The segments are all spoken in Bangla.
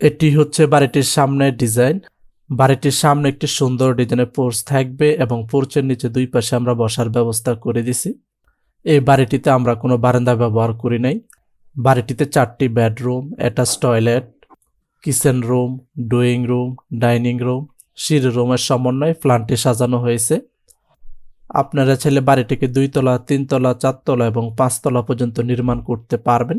এটি হচ্ছে বাড়িটির সামনের ডিজাইন। বাড়িটির সামনে একটি সুন্দর ডিজাইনের পোর্চ থাকবে এবং পোর্চের নিচে দুই পাশে আমরা বসার ব্যবস্থা করে দিছি। এই বাড়িটিতে আমরা কোনো বারান্দা ব্যবহার করি নাই। বাড়িটিতে চারটি bedroom attach toilet, kitchen room, drawing room, dining room, সিঁড়ি রুমের সমন্বয়ে প্ল্যানটি সাজানো হয়েছে। আপনারা ছেলে বাড়িটিকে দুইতলা তিনতলা চারতলা এবং পাঁচতলা পর্যন্ত নির্মাণ করতে পারবেন।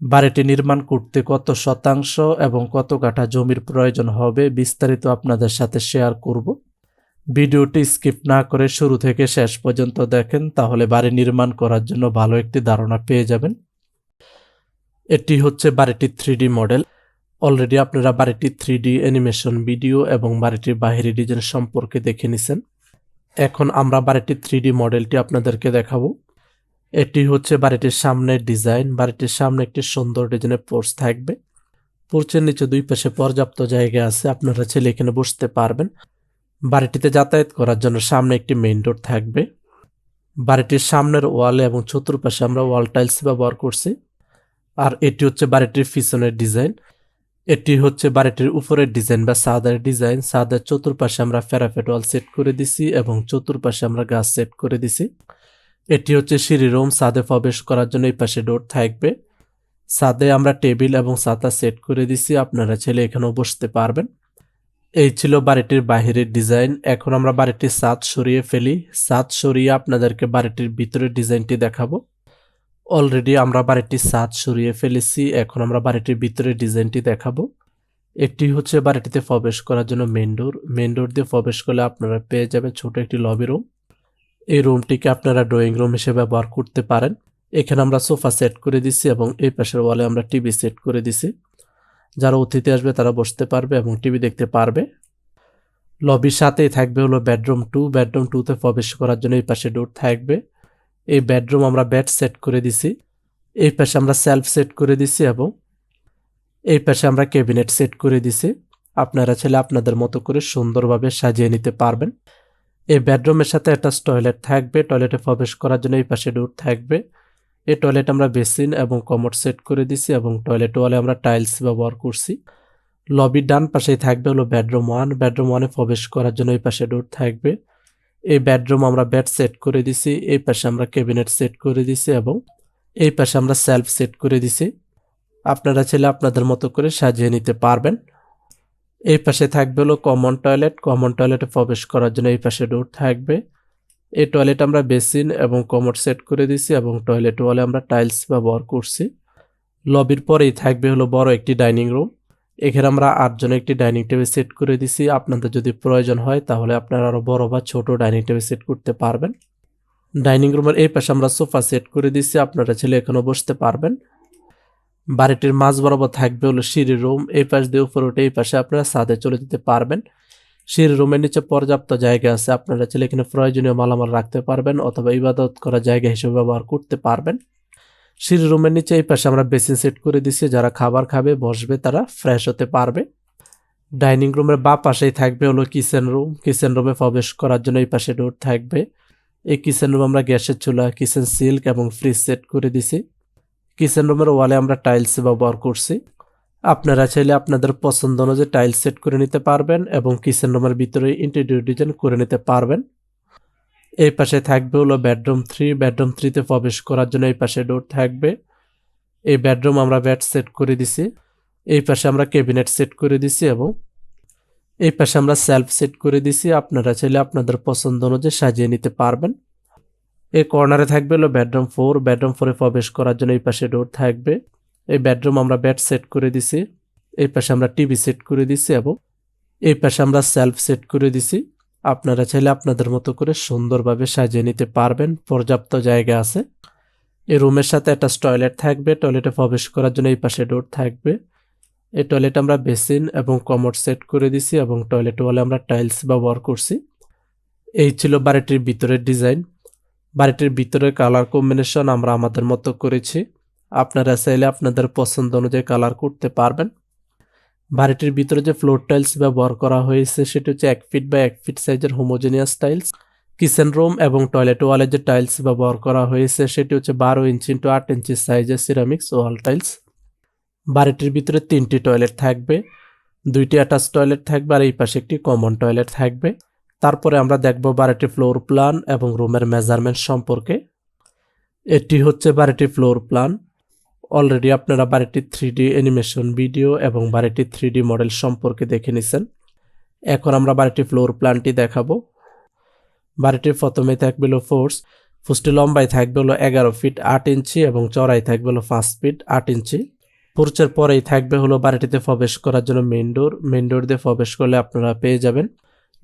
বাড়িটি নির্মাণ করতে কত শতাংশ এবং কত কাঠা জমির প্রয়োজন হবে বিস্তারিত আপনাদের সাথে শেয়ার করব। ভিডিওটি স্কিপ না করে শুরু থেকে শেষ পর্যন্ত দেখেন, তাহলে বাড়ি নির্মাণ করার জন্য ভালো একটি ধারণা পেয়ে যাবেন। এটি হচ্ছে বাড়িটির থ্রি মডেল। অলরেডি আপনারা বাড়িটির থ্রি ডি অ্যানিমেশন ভিডিও এবং বাড়িটির বাহিরি ডিজাইন সম্পর্কে দেখে নিছেন। এখন আমরা বাড়িটির থ্রি মডেলটি আপনাদেরকে দেখাবো। এটি হচ্ছে বাড়িটির সামনের ডিজাইন। বাড়িটির সামনে একটি সুন্দর ডিজাইনের পোর্চ থাকবে। পোর্চের নিচে দুই পাশে পর্যাপ্ত জায়গা আছে। আপনারা ছেলে এখানে বসতে পারবেন। বাড়িটিতে যাতায়াত করার জন্য সামনে একটি মেইন রোড থাকবে। বাড়িটির সামনের ওয়ালে এবং চতুর্পাশে আমরা ওয়াল টাইলস ব্যবহার করছি। আর এটি হচ্ছে বাড়িটির পিছনের ডিজাইন। এটি হচ্ছে বাড়িটির উপরের ডিজাইন বা সাদার ডিজাইন। সাদার চতুর্পাশে আমরা ফেরাফেট ওয়াল সেট করে দিছি এবং চতুর্পাশে আমরা গাছ সেট করে দিছি। এটি হচ্ছে সিঁড়ি রুম সাদে প্রবেশ করার জন্য এই পাশে ডোর থাকবে। সাদে আমরা টেবিল এবং সাতা সেট করে দিছি, আপনারা ছেলে এখানেও বসতে পারবেন। এই ছিল বাড়িটির বাহিরের ডিজাইন। এখন আমরা বাড়িটির সাদ সরিয়ে ফেলি। সাদ সরিয়ে আপনাদেরকে বাড়িটির ভিতরের ডিজাইনটি দেখাবো। অলরেডি আমরা বাড়িটির সাদ সরিয়ে ফেলেছি, এখন আমরা বাড়িটির ভিতরের ডিজাইনটি দেখাবো। এটি হচ্ছে বাড়িটিতে প্রবেশ করার জন্য মেন ডোর। মেন ডোর দিয়ে প্রবেশ করলে আপনারা পেয়ে যাবেন ছোট একটি লবি রুম। এই রুমটিকে আপনারা ড্রয়িং রুম হিসেবে ব্যবহার করতে পারেন। এখানে আমরা সোফা সেট করে দিছি এবং এই পাশের ওয়ালে আমরা টিভি সেট করে দিছি। যারা অতিথি আসবে তারা বসতে পারবে এবং টিভি দেখতে পারবে। লবির সাথেই থাকবে হলো বেডরুম টু বেডরুম টুতে প্রবেশ করার জন্য এই পাশে ডোর থাকবে। এই বেডরুম আমরা বেড সেট করে দিছি। এই পাশে আমরা সেলফ সেট করে দিছি এবং এই পাশে আমরা ক্যাবিনেট সেট করে দিছি। আপনারা ছেলে আপনাদের মতো করে সুন্দরভাবে সাজিয়ে নিতে পারবেন। এই বেডরুমের সাথে একটা টয়লেট থাকবে। টয়লেটে প্রবেশ করার জন্য এই পাশে ডোর থাকবে। এই টয়লেট আমরা বেসিন এবং কমোড সেট করে দিছি এবং টয়লেট ওয়ালে আমরা টাইলস ব্যবহার করছি। লবির ডান পাশেই থাকবে হলো বেডরুম ওয়ান। বেডরুম ওয়ানে প্রবেশ করার জন্য এই পাশে ডোর থাকবে। এই বেডরুম আমরা বেড সেট করে দিছি। এই পাশে আমরা ক্যাবিনেট সেট করে দিছি এবং এই পাশে আমরা সেলফ সেট করে দিছি। আপনারা ছেলে আপনাদের মতো করে সাজিয়ে নিতে পারবেন। এই পাশে থাকবে হলো কমন টয়লেট কমন টয়লেটে প্রবেশ করার জন্য এই পাশে ডোর থাকবে। এই টয়লেট আমরা বেসিন এবং কমোড সেট করে দিছি এবং টয়লেট ওয়ালে আমরা টাইলস ব্যবহার করছি। লবির পরেই থাকবে হলো বড় একটি ডাইনিং রুম এখানে আমরা আটজন একটি ডাইনিং টেবিল সেট করে দিছি আপনাদের যদি প্রয়োজন হয় তাহলে আপনারা আরও বড় বা ছোট ডাইনিং টেবিল সেট করতে পারবেন। ডাইনিং রুমের এই পাশে আমরা সোফা সেট করে দিছি আপনারা ছেলে এখানেও বসতে পারবেন। বাড়িটির মাঝ বরাবর থাকবে হলো সিঁড়ি রুম। এই পাশ দিয়ে উপরে উঠে এই পাশে আপনারা ছাদে চলে যেতে পারবেন। সিঁড়ি রুমের নিচে পর্যাপ্ত জায়গা আছে, আপনারা চাইলে এখানে প্রয়োজনীয় মালামাল রাখতে পারবেন অথবা ইবাদত করা জায়গা হিসেবে ব্যবহার করতে পারবেন। সিঁড়ি রুমের নিচে এই পাশে আমরা বেসিন সেট করে দিছি যারা খাবার খাবে, বসবে, তারা ফ্রেশ হতে পারবে। ডাইনিং রুমের বা পাশেই থাকবে হলো কিচেন রুম। কিচেন রুমে প্রবেশ করার জন্য এই পাশে ডোর থাকবে। এই কিচেন রুম আমরা গ্যাসের চুলা, কিচেন সিল্ক এবং ফ্রিজ সেট করে দিছি কিচেন রুমের ওয়ালে আমরা টাইলস ব্যবহার করছি। আপনারা চাইলে আপনাদের পছন্দ অনুযায়ী টাইলস সেট করে নিতে পারবেন এবং কিচেন রুমের ভিতরে ইন্টেরিয়র ডিজাইন করে নিতে পারবেন। এই পাশে থাকবে হলো বেডরুম থ্রি বেডরুম থ্রিতে প্রবেশ করার জন্য এই পাশে ডোর থাকবে। এই বেডরুম আমরা বেড সেট করে দিছি। এই পাশে আমরা ক্যাবিনেট সেট করে দিছি এবং এই পাশে আমরা সেলফ সেট করে দিছি। আপনারা চাইলে আপনাদের পছন্দ অনুযায়ী সাজিয়ে নিতে পারবেন। এই কর্নারে থাকবে হলো বেডরুম ফোর। বেডরুম ফোরে প্রবেশ করার জন্য এই পাশে ডোর থাকবে। এই বেডরুম আমরা বেড সেট করে দিছি। এই পাশে আমরা টিভি সেট করে দিছি এবং এই পাশে আমরা সেলফ সেট করে দিছি। আপনারা চাইলে আপনাদের মতো করে সুন্দরভাবে সাজিয়ে নিতে পারবেন। পর্যাপ্ত জায়গা আছে। এই রুমের সাথে একটা টয়লেট থাকবে। টয়লেটে প্রবেশ করার জন্য এই পাশে ডোর থাকবে। এই টয়লেট আমরা বেসিন এবং কমোড সেট করে দিছি এবং টয়লেট ওয়ালে আমরা টাইলস ব্যবহার করছি। এই ছিল বাড়িটির ভিতরের ডিজাইন। বাড়িটির ভিতরের কালার কম্বিনেশন আমরা আমাদের মতো করেছি। আপনারা চাইলে আপনাদের পছন্দ অনুযায়ী কালার করতে পারবেন। বাড়িটির ভিতরে যে ফ্লোর টাইলস ব্যবহার করা হয়েছে, সেটি হচ্ছে এক ফিট বা এক ফিট সাইজের হোমোজেনিয়াস টাইলস কিচেন রুম এবং টয়লেট ওয়ালে যে টাইলস ব্যবহার করা হয়েছে, সেটি হচ্ছে বারো ইঞ্চি ইন্টু আট ইঞ্চি সাইজের সিরামিক্স ওয়াল টাইলস বাড়িটির ভিতরে তিনটি টয়লেট থাকবে, দুইটি অ্যাটাচ টয়লেট থাকবে আর এই পাশে একটি কমন টয়লেট থাকবে। তারপরে আমরা দেখব বাড়িটির ফ্লোর প্ল্যান এবং রুমের মেজারমেন্ট সম্পর্কে। এটি হচ্ছে বাড়িটির ফ্লোর প্ল্যান অলরেডি আপনারা বাড়িটির থ্রি ডি অ্যানিমেশন ভিডিও এবং বাড়িটির থ্রি ডি মডেল সম্পর্কে দেখে নিছেন। এখন আমরা বাড়িটির ফ্লোর প্ল্যানটি দেখাবো। বাড়িটির প্রথমে থাকবে হলো ফোর্স ফুসটি লম্বায় থাকবে হলো এগারো ফিট আট ইঞ্চি এবং চড়াই থাকবে হলো পাঁচ ফিট আট ইঞ্চি। পোর্চের পরেই থাকবে হলো বাড়িটিতে প্রবেশ করার জন্য মেন ডোর মেন ডোর দিয়ে প্রবেশ করলে আপনারা পেয়ে যাবেন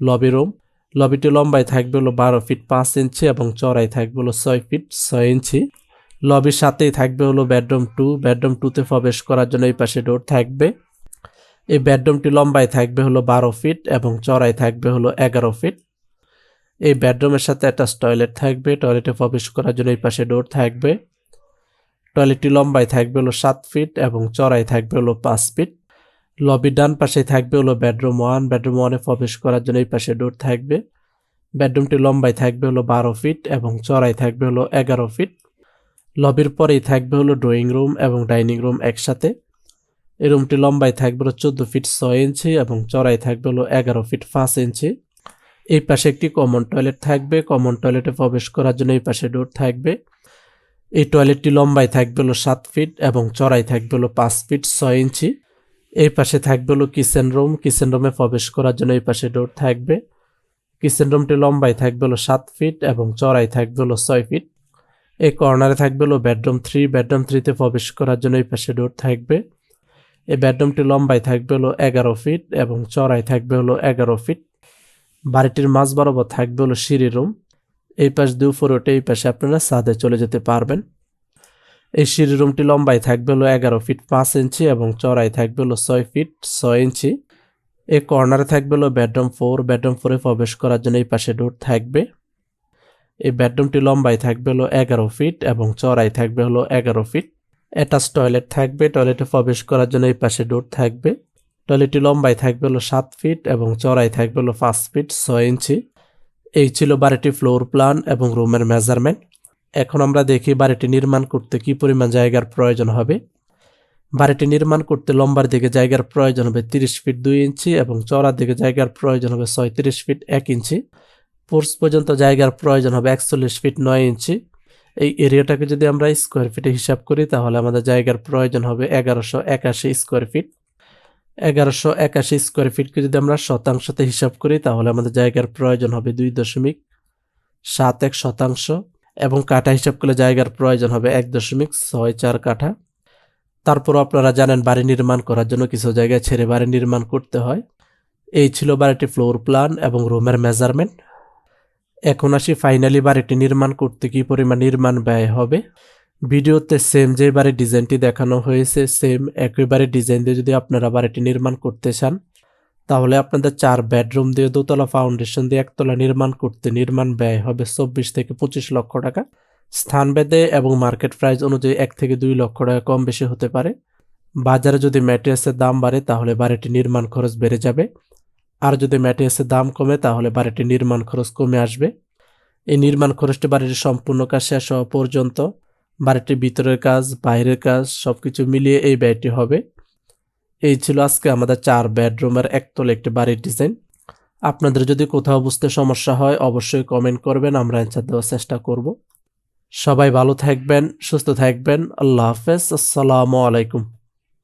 লবি রুম লবিটি লম্বাই থাকবে হলো বারো ফিট পাঁচ ইঞ্চি এবং চড়াই থাকবে হলো ছয় ফিট ছয় ইঞ্চি। লবির সাথেই থাকবে হলো বেডরুম টু। বেডরুম টুতে প্রবেশ করার জন্য এই পাশে ডোর থাকবে। এই বেডরুমটি লম্বাই থাকবে হলো বারো ফিট এবং চড়াই থাকবে হলো এগারো ফিট। এই বেডরুমের সাথে একটা টয়লেট থাকবে। টয়লেটে প্রবেশ করার জন্য এই পাশে ডোর থাকবে। টয়লেটটি লম্বাই থাকবে হলো সাত ফিট এবং চড়াই থাকবে হলো পাঁচ ফিট। লবির ডান পাশে থাকবে হলো বেডরুম ওয়ান বেডরুম ওয়ানে প্রবেশ করার জন্য এই পাশে ডোর থাকবে। বেডরুমটি লম্বাই থাকবে হলো বারো ফিট এবং চড়াই থাকবে হলো এগারো ফিট লবির পরেই থাকবে হলো ড্রয়িং রুম এবং ডাইনিং রুম একসাথে। এই রুমটি লম্বাই থাকবে হলো চোদ্দ ফিট ছয় ইঞ্চি এবং চড়াই থাকবে হলো এগারো ফিট পাঁচ ইঞ্চি এই পাশে একটি কমন টয়লেট থাকবে। কমন টয়লেটে প্রবেশ করার জন্য এই পাশে ডোর থাকবে। এই টয়লেটটি লম্বাই থাকবে হলো সাত ফিট এবং চড়াই থাকবে হলো পাঁচ ফিট ছয় ইঞ্চি এই পাশে থাকবে হলো কিচেন রুম। কিচেন রুমে প্রবেশ করার জন্য এই পাশে ডোর থাকবে। কিচেন রুমটি লম্বাই থাকবে হলো সাত ফিট এবং চড়াই থাকবে হলো ছয় ফিট। এই কর্নারে থাকবে হলো বেডরুম থ্রি। বেডরুম থ্রিতে প্রবেশ করার জন্য এই পাশে ডোর থাকবে। এই বেডরুমটি লম্বাই থাকবে হলো এগারো ফিট এবং চড়াই থাকবে হলো এগারো ফিট। বাড়িটির মাঝ বরাবর থাকবে হলো সিঁড়ি রুম। এই পাশ দিয়ে উপরে ওঠে এই পাশে আপনারা ছাদে চলে যেতে পারবেন। এই সিঁড়ি রুমটি লম্বাই থাকবে হলো এগারো ফিট পাঁচ ইঞ্চি এবং চড়াই থাকবে হলো ছয় ফিট ছয় ইঞ্চি। এই কর্নারে থাকবে হলো বেডরুম ফোর। বেডরুম ফোরে প্রবেশ করার জন্য এই পাশে ডোর থাকবে। এই বেডরুমটি লম্বাই থাকবে হলো এগারো ফিট এবং চড়াই থাকবে হলো এগারো ফিট। অ্যাটাচ টয়লেট থাকবে। টয়লেটে প্রবেশ করার জন্য এই পাশে ডোর থাকবে। টয়লেটটি লম্বাই থাকবে হলো সাত ফিট এবং চড়াই থাকবে হলো পাঁচ ফিট ছয় ইঞ্চি। এই ছিল বারোটি ফ্লোর প্ল্যান এবং রুমের মেজারমেন্ট। এখন আমরা দেখি বাড়িটি নির্মাণ করতে কি পরিমাণ জায়গার প্রয়োজন হবে। বাড়িটি নির্মাণ করতে লম্বার দিকে জায়গার প্রয়োজন হবে তিরিশ ফিট দুই ইঞ্চি এবং চড়ার দিকে জায়গার প্রয়োজন হবে ছয়ত্রিশ ফিট এক ইঞ্চি। পোর্স পর্যন্ত জায়গার প্রয়োজন হবে একচল্লিশ ফিট নয় ইঞ্চি। এই এরিয়াটাকে যদি আমরা স্কোয়ার ফিটে হিসাব করি, তাহলে আমাদের জায়গার প্রয়োজন হবে এগারোশো একাশি স্কোয়ার ফিট। এগারোশো একাশি স্কোয়ার ফিটকে যদি আমরা শতাংশতে হিসাব করি, তাহলে আমাদের জায়গার প্রয়োজন হবে দুই দশমিক সাত এক শতাংশ। এবং কাঠা হিসাব করলে জায়গার প্রয়োজন হবে এক দশমিক ছয় চার কাঠা। তারপর আপনারা জানেন বাড়ি নির্মাণ করার জন্য কিছু জায়গায় ছেড়ে বাড়ি নির্মাণ করতে হয়। এই ছিল বাড়িটি ফ্লোর প্ল্যান এবং রুমের মেজারমেন্ট এখন আসি ফাইনালি বাড়িটি নির্মাণ করতে কি পরিমাণ নির্মাণ ব্যয় হবে। ভিডিওতে সেম যে বাড়ির ডিজাইনটি দেখানো হয়েছে সেম একই একইবারে ডিজাইন দিয়ে যদি আপনারা বাড়িটি নির্মাণ করতে চান তাহলে আপনাদের চার বেডরুম দিয়ে দোতলা ফাউন্ডেশন দিয়ে একতলা নির্মাণ করতে নির্মাণ ব্যয় হবে চব্বিশ থেকে পঁচিশ লক্ষ টাকা। স্থান ভেদে এবং মার্কেট প্রাইস অনুযায়ী এক থেকে দুই লক্ষ টাকা কম বেশি হতে পারে। বাজারে যদি ম্যাটেরিয়ালসের দাম বাড়ে, তাহলে বাড়িটি নির্মাণ খরচ বেড়ে যাবে। আর যদি ম্যাটেরিয়ালসের দাম কমে, তাহলে বাড়িটি নির্মাণ খরচ কমে আসবে। এই নির্মাণ খরচটি বাড়িটির সম্পূর্ণ কাজ শেষ হওয়া পর্যন্ত বাড়িটির ভিতরের কাজ, বাইরের কাজ সব কিছু মিলিয়ে এই ব্যয়টি হবে। এই ছিল আজকে আমাদের চার বেডরুমের একতল একটি বাড়ির ডিজাইন আপনাদের যদি কোথাও বুঝতে সমস্যা হয়, অবশ্যই কমেন্ট করবেন, আমরা অ্যান্সার দেওয়ার চেষ্টা করব। সবাই ভালো থাকবেন, সুস্থ থাকবেন, আল্লাহ হাফেজ, আসসালামু আলাইকুম।